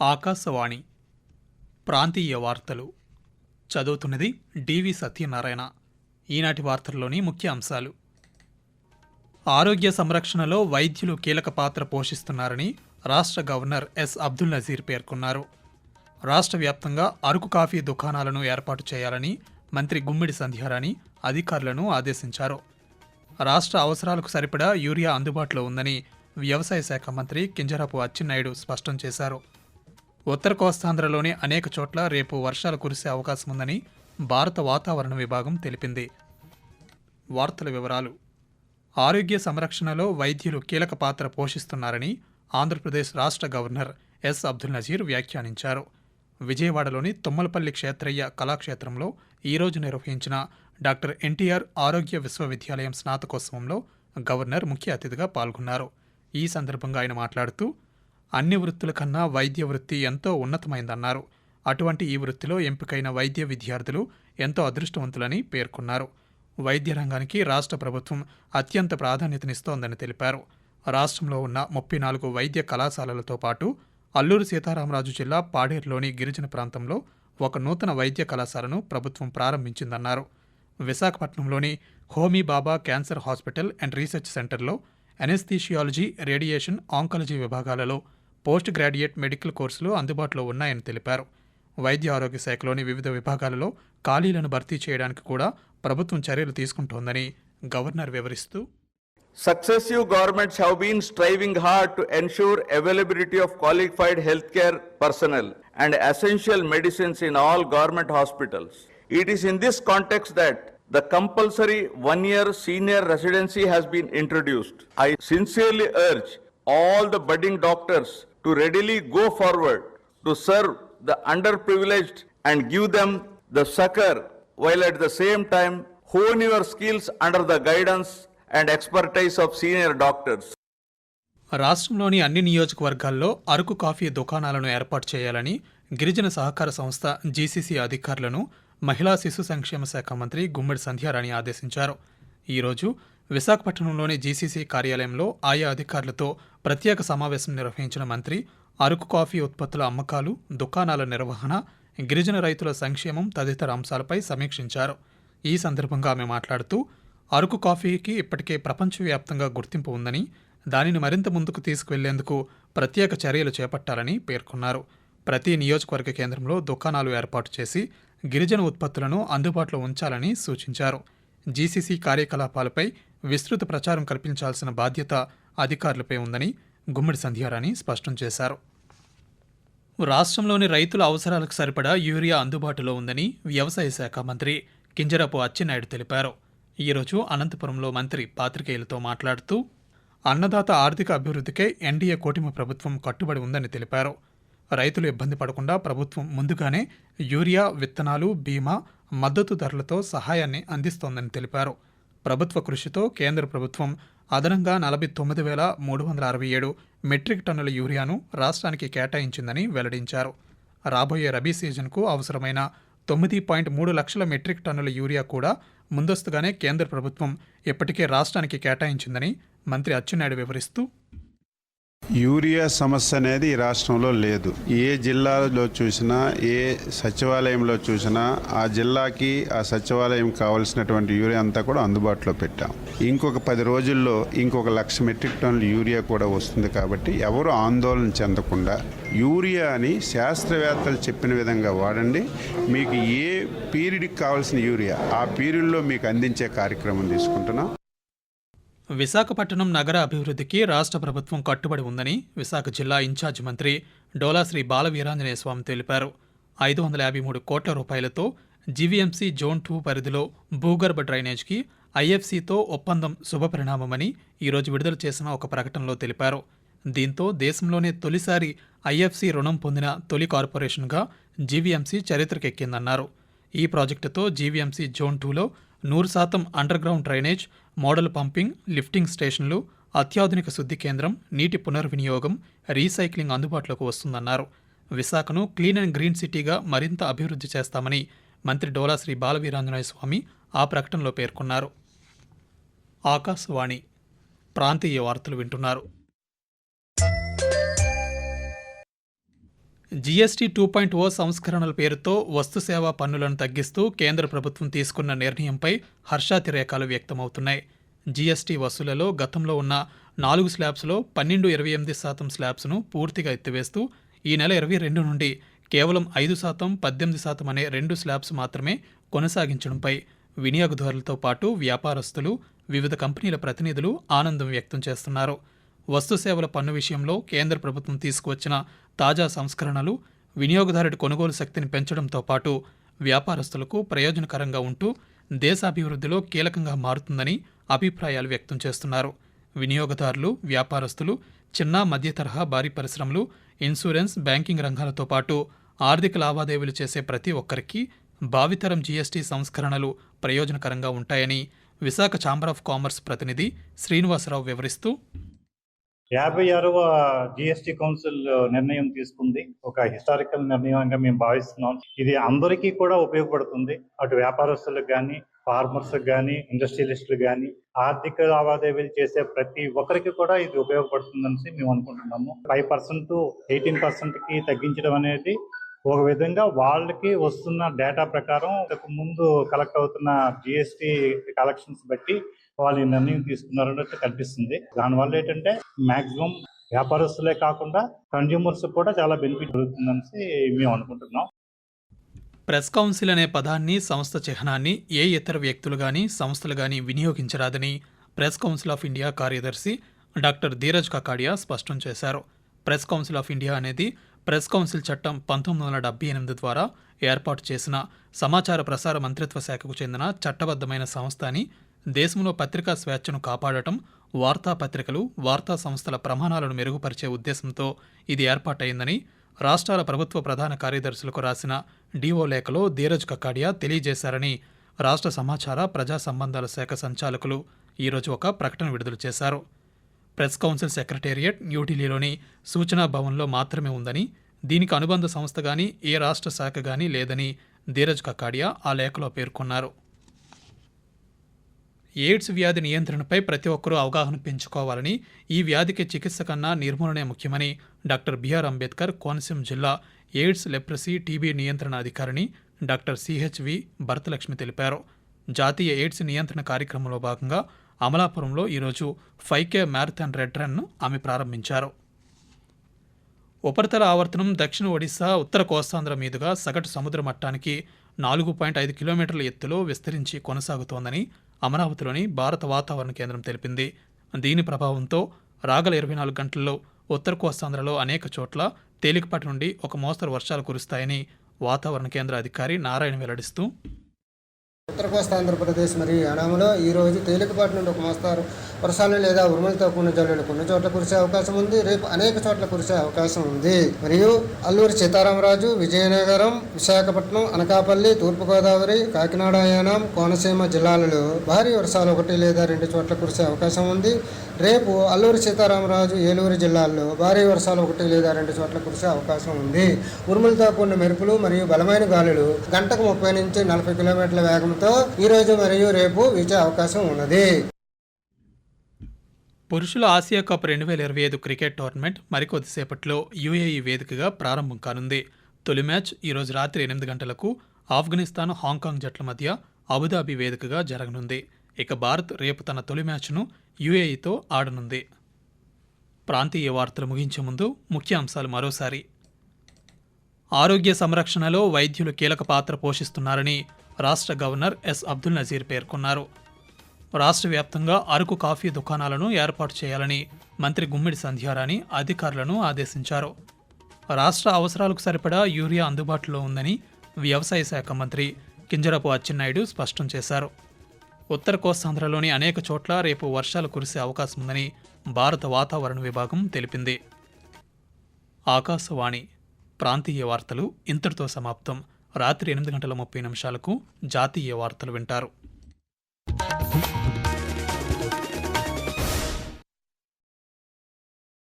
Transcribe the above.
ఆకాశవాణి ప్రాంతీయ వార్తలు. చదువుతున్నది డివి సత్యనారాయణ. ఈనాటి వార్తల్లోని ముఖ్య అంశాలు. ఆరోగ్య సంరక్షణలో వైద్యులు కీలక పాత్ర పోషిస్తున్నారని రాష్ట్ర గవర్నర్ ఎస్ అబ్దుల్ నజీర్ పేర్కొన్నారు. రాష్ట్ర వ్యాప్తంగా అరకు కాఫీ దుకాణాలను ఏర్పాటు చేయాలని మంత్రి గుమ్మిడి సంధ్యారాణి అధికారులను ఆదేశించారు. రాష్ట్ర అవసరాలకు సరిపడా యూరియా అందుబాటులో ఉందని వ్యవసాయ శాఖ మంత్రి కింజరాపు అచ్చెన్నాయుడు స్పష్టం చేశారు. ఉత్తర కోస్తాంధ్రలోని అనేక చోట్ల రేపు వర్షాలు కురిసే అవకాశం ఉందని భారత వాతావరణ విభాగం తెలిపింది. వార్తల వివరాలు. ఆరోగ్య సంరక్షణలో వైద్యులు కీలక పాత్ర పోషిస్తున్నారని ఆంధ్రప్రదేశ్ రాష్ట్ర గవర్నర్ ఎస్. అబ్దుల్ నజీర్ వ్యాఖ్యానించారు. విజయవాడలోని తుమ్మలపల్లి క్షేత్రయ్య కళాక్షేత్రంలో ఈరోజు నిర్వహించిన డాక్టర్ ఎన్టీఆర్ ఆరోగ్య విశ్వవిద్యాలయం స్నాతకోత్సవంలో గవర్నర్ ముఖ్య అతిథిగా పాల్గొన్నారు. ఈ సందర్భంగా ఆయన మాట్లాడుతూ అన్ని వృత్తుల కన్నా వైద్య వృత్తి ఎంతో ఉన్నతమైందన్నారు. అటువంటి ఈ వృత్తిలో ఎంపికైన వైద్య విద్యార్థులు ఎంతో అదృష్టవంతులని పేర్కొన్నారు. వైద్య రంగానికి రాష్ట్ర ప్రభుత్వం అత్యంత ప్రాధాన్యతనిస్తోందని తెలిపారు. రాష్ట్రంలో ఉన్న ముప్పై నాలుగు వైద్య కళాశాలలతో పాటు అల్లూరు సీతారామరాజు జిల్లా పాడేరులోని గిరిజన ప్రాంతంలో ఒక నూతన వైద్య కళాశాలను ప్రభుత్వం ప్రారంభించిందన్నారు. విశాఖపట్నంలోని Homi Bhabha cancer hospital and research సెంటర్లో ఎనెస్థీషియాలజీ రేడియేషన్ ఆంకాలజీ విభాగాలలో పోస్ట్ గ్రాడ్యుయేట్ మెడికల్ కోర్సులు అందుబాటులో ఉన్నాయని తెలిపారు వైద్య ఆరోగ్య శాఖలోని వివిధ విభాగాలలో ఖాళీలను భర్తీ చేయడానికి కూడా ప్రభుత్వం చర్యలు తీసుకుంటోందని గవర్నర్ వివరిస్తూ Successive governments have been striving hard to ensure availability of qualified healthcare personnel and essential medicines in all government hospitals. It is in this context that the compulsory one-year senior residency has been introduced. I sincerely urge all the budding doctors to readily go forward to serve the underprivileged and give them the succor while at the same time hone your skills under the guidance and expertise of senior doctors. రాష్ట్రంలోని అన్ని నియోజకవర్గాల్లో Araku coffee దుకాణాలను ఏర్పాటు చేయాలని గిరిజన సహకార సంస్థ GCC అధికారులను మహిళా శిశు సంక్షేమ శాఖ మంత్రి గుమ్మడి సంధ్యారాణి ఆదేశించారు ఈరోజు విశాఖపట్నంలోని జీసీసీ కార్యాలయంలో ఆయా అధికారులతో ప్రత్యేక సమావేశం నిర్వహించిన మంత్రి అరకు కాఫీ ఉత్పత్తుల అమ్మకాలు దుకాణాల నిర్వహణ గిరిజన రైతుల సంక్షేమం తదితర అంశాలపై సమీక్షించారు. ఈ సందర్భంగా ఆమె మాట్లాడుతూ అరకు కాఫీకి ఇప్పటికే ప్రపంచవ్యాప్తంగా గుర్తింపు ఉందని దానిని మరింత ముందుకు తీసుకువెళ్ళేందుకు ప్రత్యేక చర్యలు చేపట్టాలని పేర్కొన్నారు. ప్రతి నియోజకవర్గ కేంద్రంలో దుకాణాలు ఏర్పాటు చేసి గిరిజన ఉత్పత్తులను అందుబాటులో ఉంచాలని సూచించారు. జీసీసీ కార్యకలాపాలపై విస్తృత ప్రచారం కల్పించాల్సిన బాధ్యత అధికారులపై ఉందని గుమ్మడి సంధ్యారాణి స్పష్టం చేశారు. రాష్ట్రంలోని రైతుల అవసరాలకు సరిపడా యూరియా అందుబాటులో ఉందని వ్యవసాయ శాఖ మంత్రి కింజరాపు అచ్చెన్నాయుడు తెలిపారు. ఈరోజు అనంతపురంలో మంత్రి పాత్రికేయులతో మాట్లాడుతూ అన్నదాత ఆర్థిక అభివృద్ధికే ఎన్డీఏ కూటమి ప్రభుత్వం కట్టుబడి ఉందని తెలిపారు. రైతులు ఇబ్బంది పడకుండా ప్రభుత్వం ముందుగానే యూరియా విత్తనాలు బీమా మద్దతు ధరలతో సహాయాన్ని అందిస్తోందని తెలిపారు. ప్రభుత్వ కృషితో కేంద్ర ప్రభుత్వం అదనంగా నలభై తొమ్మిది వేల మూడు వందల అరవై ఏడు మెట్రిక్ టన్నుల యూరియాను రాష్ట్రానికి కేటాయించిందని వెల్లడించారు. రాబోయే రబీ సీజన్కు అవసరమైన తొమ్మిది పాయింట్ మూడు లక్షల మెట్రిక్ టన్నుల యూరియా కూడా ముందస్తుగానే కేంద్ర ప్రభుత్వం ఇప్పటికే రాష్ట్రానికి కేటాయించిందని మంత్రి అచ్చెన్నాయుడు వివరిస్తూ యూరియా సమస్య అనేది ఈ రాష్ట్రంలో లేదు. ఏ జిల్లాలో చూసినా ఏ సచివాలయంలో చూసినా ఆ జిల్లాకి ఆ సచివాలయం కావలసినటువంటి యూరియా అంతా కూడా అందుబాటులో పెట్టాం. ఇంకొక పది రోజుల్లో ఇంకొక లక్ష మెట్రిక్ టన్నుల యూరియా కూడా వస్తుంది కాబట్టి ఎవరు ఆందోళన చెందకుండా యూరియాని శాస్త్రవేత్తలు చెప్పిన విధంగా వాడండి. మీకు ఏ పీరియడ్కి కావాల్సిన యూరియా ఆ పీరియడ్లో మీకు అందించే కార్యక్రమం తీసుకుంటున్నాం. విశాఖపట్నం నగర అభివృద్ధికి రాష్ట్ర ప్రభుత్వం కట్టుబడి ఉందని విశాఖ జిల్లా ఇన్ఛార్జ్ మంత్రి డోలా శ్రీ బాలవీరాంజనేయ స్వామి తెలిపారు. ఐదు వందల యాభై మూడు కోట్ల రూపాయలతో జీవీఎంసీ జోన్ టూ పరిధిలో భూగర్భ డ్రైనేజ్కి ఐఎఫ్సీతో ఒప్పందం శుభపరిణామమని ఈరోజు విడుదల చేసిన ఒక ప్రకటనలో తెలిపారు. దీంతో దేశంలోనే తొలిసారి ఐఎఫ్సీ రుణం పొందిన తొలి కార్పొరేషన్గా జీవీఎంసీ చరిత్రకెక్కిందన్నారు. ఈ ప్రాజెక్టుతో జీవీఎంసీ జోన్ టూలో నూరు శాతం underground drainage model pumping lifting స్టేషన్లు అత్యాధునిక శుద్ధి కేంద్రం నీటి పునర్వినియోగం రీసైక్లింగ్ అందుబాటులోకి వస్తుందన్నారు. విశాఖను క్లీన్ అండ్ గ్రీన్ సిటీగా మరింత అభివృద్ధి చేస్తామని మంత్రి డోలా శ్రీ బాలవీరాంజనేయ స్వామి ఆ ప్రకటనలో పేర్కొన్నారు. ఆకాశవాణి ప్రాంతీయ వార్తలు వింటున్నారు. జీఎస్టీ టూ పాయింట్ ఓ సంస్కరణల పేరుతో వస్తు సేవా పన్నులను తగ్గిస్తూ కేంద్ర ప్రభుత్వం తీసుకున్న నిర్ణయంపై హర్షాతిరేకాలు వ్యక్తమవుతున్నాయి. జీఎస్టీ వసూళ్ళలో గతంలో ఉన్న నాలుగు స్లాబ్స్లో పన్నెండు ఇరవై ఎనిమిది శాతం స్లాబ్స్ను పూర్తిగా ఎత్తివేస్తూ ఈ నెల ఇరవై రెండు నుండి కేవలం ఐదు శాతం పద్దెనిమిది శాతం అనే రెండు స్లాబ్స్ మాత్రమే కొనసాగించడంపై వినియోగదారులతో పాటు వ్యాపారస్తులు వివిధ కంపెనీల ప్రతినిధులు ఆనందం వ్యక్తం చేస్తున్నారు. వస్తు సేవల పన్ను విషయంలో కేంద్ర ప్రభుత్వం తీసుకువచ్చిన తాజా సంస్కరణలు వినియోగదారుడి కొనుగోలు శక్తిని పెంచడంతో పాటు వ్యాపారస్తులకు ప్రయోజనకరంగా ఉంటూ దేశాభివృద్ధిలో కీలకంగా మారుతుందని అభిప్రాయాలు వ్యక్తం చేస్తున్నారు. వినియోగదారులు వ్యాపారస్తులు చిన్న మధ్య తరహా భారీ పరిశ్రమలు ఇన్సూరెన్స్ బ్యాంకింగ్ రంగాలతో పాటు ఆర్థిక లావాదేవీలు చేసే ప్రతి ఒక్కరికి భావితరం జీఎస్టీ సంస్కరణలు ప్రయోజనకరంగా ఉంటాయని విశాఖ ఛాంబర్ ఆఫ్ కామర్స్ ప్రతినిధి శ్రీనివాసరావు వివరిస్తూ యాభై ఆరవ జిఎస్టి కౌన్సిల్ నిర్ణయం తీసుకుంది. ఒక హిస్టారికల్ నిర్ణయంగా మేము భావిస్తున్నాం. ఇది అందరికీ కూడా ఉపయోగపడుతుంది. అటు వ్యాపారస్తులకు కానీ ఫార్మర్స్ కానీ ఇండస్ట్రియలిస్టులు కానీ ఆర్థిక లావాదేవీలు చేసే ప్రతి ఒక్కరికి కూడా ఇది ఉపయోగపడుతుందని మేము అనుకుంటున్నాము. ఫైవ్ పర్సెంట్ ఎయిటీన్ పర్సెంట్కి తగ్గించడం అనేది ఒక విధంగా వాళ్ళకి వస్తున్న డేటా ప్రకారం ఇంతకు ముందు కలెక్ట్ అవుతున్న జిఎస్టి కలెక్షన్స్ బట్టి వాళ్ళు ఈ నిర్ణయం తీసుకున్నారన్నట్టు కనిపిస్తుంది. దానివల్ల ఏంటంటే మాక్సిమం వ్యాపారస్తులే కాకుండా కన్జ్యూమర్స్ కూడా చాలా బెనిఫిట్ జరుగుతుందని మేము అనుకుంటున్నాం. ప్రెస్ కౌన్సిల్ అనే పదాన్ని సంస్థ చిహ్నాన్ని ఏ ఇతర వ్యక్తులు గాని సంస్థలు గాని వినియోగించరాదని ప్రెస్ కౌన్సిల్ ఆఫ్ ఇండియా కార్యదర్శి డాక్టర్ ధీరజ్ కకాడియా స్పష్టం చేశారు. ప్రెస్ కౌన్సిల్ ఆఫ్ ఇండియా అనేది ప్రెస్ కౌన్సిల్ చట్టం పంతొమ్మిది వందల డెబ్బై ఎనిమిది ద్వారా ఏర్పాటు చేసిన సమాచార ప్రసార మంత్రిత్వ శాఖకు చెందిన చట్టబద్ధమైన సంస్థ అని దేశంలో పత్రికా స్వేచ్ఛను కాపాడటం వార్తాపత్రికలు వార్తా సంస్థల ప్రమాణాలను మెరుగుపరిచే ఉద్దేశంతో ఇది ఏర్పాటైందని రాష్ట్రాల ప్రభుత్వ ప్రధాన కార్యదర్శులకు రాసిన డీఓ లేఖలో ధీరజ్ కకాడియా తెలియజేశారని రాష్ట్ర సమాచార ప్రజా సంబంధాల శాఖ సంచాలకులు ఈరోజు ఒక ప్రకటన విడుదల చేశారు. ప్రెస్ కౌన్సిల్ సెక్రటేరియట్ న్యూఢిల్లీలోని సూచనా భవన్లో మాత్రమే ఉందని దీనికి అనుబంధ సంస్థ గాని ఏ రాష్ట్ర శాఖ గాని లేదని ధీరజ్ కకాడియా ఆ లేఖలో పేర్కొన్నారు. ఎయిడ్స్ వ్యాధి నియంత్రణపై ప్రతి ఒక్కరూ అవగాహన పెంచుకోవాలని ఈ వ్యాధికి చికిత్స కన్నా నిర్మూలనే ముఖ్యమని డాక్టర్ బిఆర్ అంబేద్కర్ కోనసీమ జిల్లా ఎయిడ్స్ లెప్రసీ టీబీ నియంత్రణ అధికారిని డాక్టర్ సిహెచ్వి భరతలక్ష్మి తెలిపారు. జాతీయ ఎయిడ్స్ నియంత్రణ కార్యక్రమంలో భాగంగా అమలాపురంలో ఈరోజు five K marathon red run ఆమె ప్రారంభించారు. ఉపరితల ఆవర్తనం దక్షిణ ఒడిశా ఉత్తర కోస్తాంధ్ర మీదుగా సగటు సముద్ర మట్టానికి నాలుగు పాయింట్ ఐదు కిలోమీటర్ల ఎత్తులో విస్తరించి కొనసాగుతోందని అమరావతిలోని భారత వాతావరణ కేంద్రం తెలిపింది. దీని ప్రభావంతో రాగల ఇరవై నాలుగు గంటల్లో ఉత్తర కోస్తాంధ్రలో అనేక చోట్ల తేలికపాటి నుండి ఒక మోస్తరు వర్షాలు కురుస్తాయని వాతావరణ కేంద్ర అధికారి నారాయణ వెల్లడిస్తూ ఉత్తర కోస్తా ఆంధ్రప్రదేశ్ మరియు అనామలో ఈ రోజు తేలికపాటి నుండి ఒక మోస్తారు. వర్షాలు లేదా ఉరుములతో కూడిన జల్లులు కొన్ని చోట్ల కురిసే అవకాశం ఉంది. రేపు అనేక చోట్ల కురిసే అవకాశం ఉంది. మరియు అల్లూరి సీతారామరాజు విజయనగరం విశాఖపట్నం అనకాపల్లి తూర్పుగోదావరి కాకినాడ యానం కోనసీమ జిల్లాలలో భారీ వర్షాలు ఒకటి లేదా రెండు చోట్ల కురిసే అవకాశం ఉంది. రేపు అల్లూరి సీతారామరాజు ఏలూరు జిల్లాల్లో భారీ వర్షాలు ఒకటి లేదా రెండు చోట్ల కురిసే అవకాశం ఉంది. ఉరుములతో కూడిన మెరుపులు మరియు బలమైన గాలులు గంటకు ముప్పై నుంచి నలభై కిలోమీటర్ల వేగంతో ఈ ఈరోజు మరియు రేపు విజయ అవకాశం ఉన్నది. పురుషుల ఆసియా కప్ రెండు వేల ఇరవై ఐదు క్రికెట్ టోర్నమెంట్ మరికొద్దిసేపట్లో యుఏఈ వేదికగా ప్రారంభం కానుంది. తొలి మ్యాచ్ ఈరోజు రాత్రి ఎనిమిది గంటలకు ఆఫ్ఘనిస్తాన్ హాంకాంగ్ జట్ల మధ్య అబుదాబి వేదికగా జరగనుంది. ఇక భారత్ రేపు తన తొలి మ్యాచ్ను యుఏఈతో ఆడనుంది. ప్రాంతీయ వార్తలు ముగించే ముందు ముఖ్య అంశాలు మరోసారి. ఆరోగ్య సంరక్షణలో వైద్యులు కీలక పాత్ర పోషిస్తున్నారని రాష్ట్ర గవర్నర్ ఎస్ అబ్దుల్ నజీర్ పేర్కొన్నారు. రాష్ట్ర వ్యాప్తంగా అరకు కాఫీ దుకాణాలను ఏర్పాటు చేయాలని మంత్రి గుమ్మిడి సంధ్యారాణి అధికారులను ఆదేశించారు. రాష్ట్ర అవసరాలకు సరిపడా యూరియా అందుబాటులో ఉందని వ్యవసాయ శాఖ మంత్రి కింజరపు అచ్చెన్నాయుడు స్పష్టం చేశారు. ఉత్తర కోస్తాంధ్రలోని అనేక చోట్ల రేపు వర్షాలు కురిసే అవకాశం ఉందని భారత వాతావరణ విభాగం తెలిపింది. ఆకాశవాణి ప్రాంతీయ వార్తలు ఇంతటితో సమాప్తం. రాత్రి ఎనిమిది గంటల ముప్పై నిమిషాలకు జాతీయ వార్తలు వింటారు.